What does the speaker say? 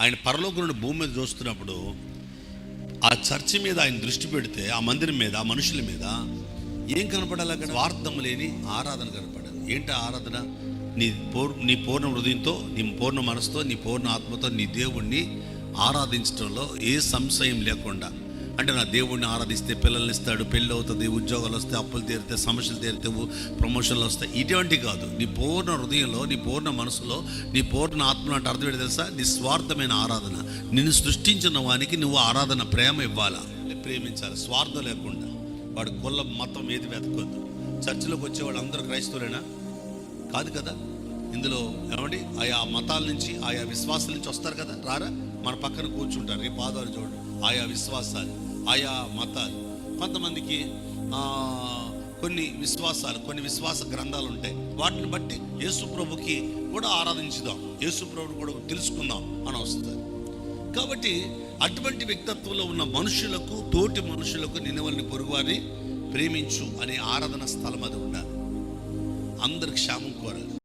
ఆయన పరలోకులను భూమి మీద చూస్తున్నప్పుడు ఆ చర్చి మీద ఆయన దృష్టి పెడితే ఆ మందిరం మీద ఆ మనుషుల మీద ఏం కనపడాలి అక్కడ? స్వార్థం లేని ఆరాధన కనపడాలి. ఏంటి ఆరాధన? నీ పూర్ నీ పూర్ణ హృదయంతో నీ పూర్ణ మనసుతో నీ పూర్ణ ఆత్మతో నీ దేవుణ్ణి ఆరాధించడంలో ఏ సంశయం లేకుండా అంటే నా దేవుడిని ఆరాధిస్తే పిల్లల్ని ఇస్తాడు పెళ్ళి అవుతుంది ఉద్యోగాలు వస్తాయి అప్పులు తీరితే సమస్యలు తీరితే ప్రమోషన్లు వస్తాయి. ఇటువంటి కాదు. నీ పూర్ణ హృదయంలో నీ పూర్ణ మనసులో నీ పూర్ణ ఆత్మ అంటే అర్థం ఏంటి తెలుసా? నీ స్వార్థమైన ఆరాధన. నిన్ను సృష్టించిన వానికి నువ్వు ఆరాధన ప్రేమ ఇవ్వాలా? ప్రేమించాలి. స్వార్థం లేకుండా. వాడు కుల మతం ఏది వెతకొద్దు. చర్చిలోకి వచ్చే వాళ్ళందరూ క్రైస్తవులేనా? కాదు కదా? ఇందులో ఏమండి? ఆయా మతాల నుంచి ఆయా విశ్వాసాల నుంచి వస్తారు కదా? రారా? మన పక్కన కూర్చుంటారు. రేపు ఆధారు చూడండి. ఆయా విశ్వాసాలు. ఆయా మతాలు. కొంతమందికి కొన్ని విశ్వాసాలు కొన్ని విశ్వాస గ్రంథాలు ఉంటాయి వాటిని బట్టి యేసు ప్రభుకి కూడా ఆరాధించుదాం. యేసు ప్రభుని కూడా తెలుసుకుందాం అని వస్తుంది. కాబట్టి అటువంటి వ్యక్తిత్వంలో ఉన్న మనుషులకు తోటి మనుషులకు నిన్నవల్ని పొరుగువారిని ప్రేమించు అనే ఆరాధన స్థలం అది ఉండాలి. అందరి క్షేమం కోరాలి.